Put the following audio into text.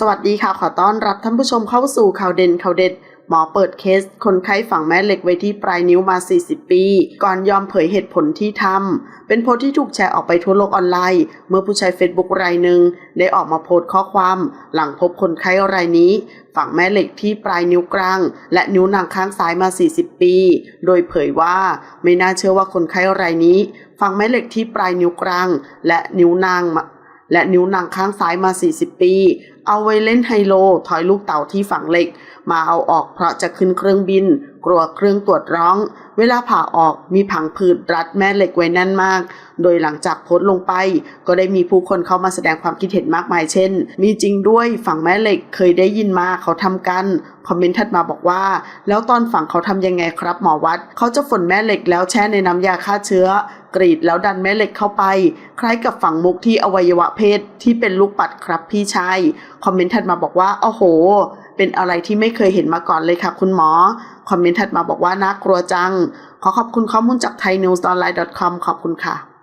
สวัสดีค่ะ ขอต้อนรับท่านผู้ชมเข้าสู่ข่าวเด่นข่าวเด็ด หมอเปิดเคส คนไข้ฝังแม่เหล็กไว้ที่ปลายนิ้วมา 40 ปี ก่อนยอมเผยเหตุผลที่ทำเป็นโพสต์ที่ถูกแชร์ออกไปทั่วโลกออนไลน์ เมื่อผู้ใช้เฟซบุ๊กรายหนึ่งได้ออกมาโพสต์ข้อความ หลังพบคนไข้รายนี้ ฝังแม่เหล็กที่ปลายนิ้วกลาง และนิ้วนางข้างซ้ายมา 40 ปี โดยเผยว่าไม่น่าเชื่อว่าคนไข้รายนี้ ฝังแม่เหล็กที่ปลายนิ้วกลาง และนิ้วนางและนิ้วนางข้างซ้ายมา 40 ปี เอาไว้เล่นไฮโล ถอยลูกเต่าที่ฝังเหล็ก มาเอาออกเพราะจะขึ้นเครื่องบิน กลัวเครื่องตรวจร้อง เวลาผ่าออกมีผังผืดรัดแม่เหล็กไว้แน่นมาก โดยหลังจากโพสต์ลงไป ก็ได้มีผู้คนเข้ามาแสดงความคิดเห็นมากมายเช่น มีจริงด้วยฝังแม่เหล็กเคยได้ยินมาเขาทำกัน คอมเมนต์ถัดมาบอกว่า แล้วตอนฝังเขาทำยังไงครับหมอวัด เขาจะฝนแม่เหล็กแล้วแช่ในน้ำยาฆ่าเชื้อกรีดแล้วดันแม่เหล็กเข้าไป คล้ายกับฝังมุกที่อวัยวะเพศที่เป็นลูกปัดครับพี่ชาย คอมเมนต์ถัดมาบอกว่าโอ้โห เป็นอะไรที่ไม่เคยเห็นมาก่อนเลยค่ะคุณหมอ คอมเมนต์ถัดมาบอกว่าน่ากลัวจัง ขอขอบคุณข้อมูลจาก thainewsonline.com ขอบคุณค่ะ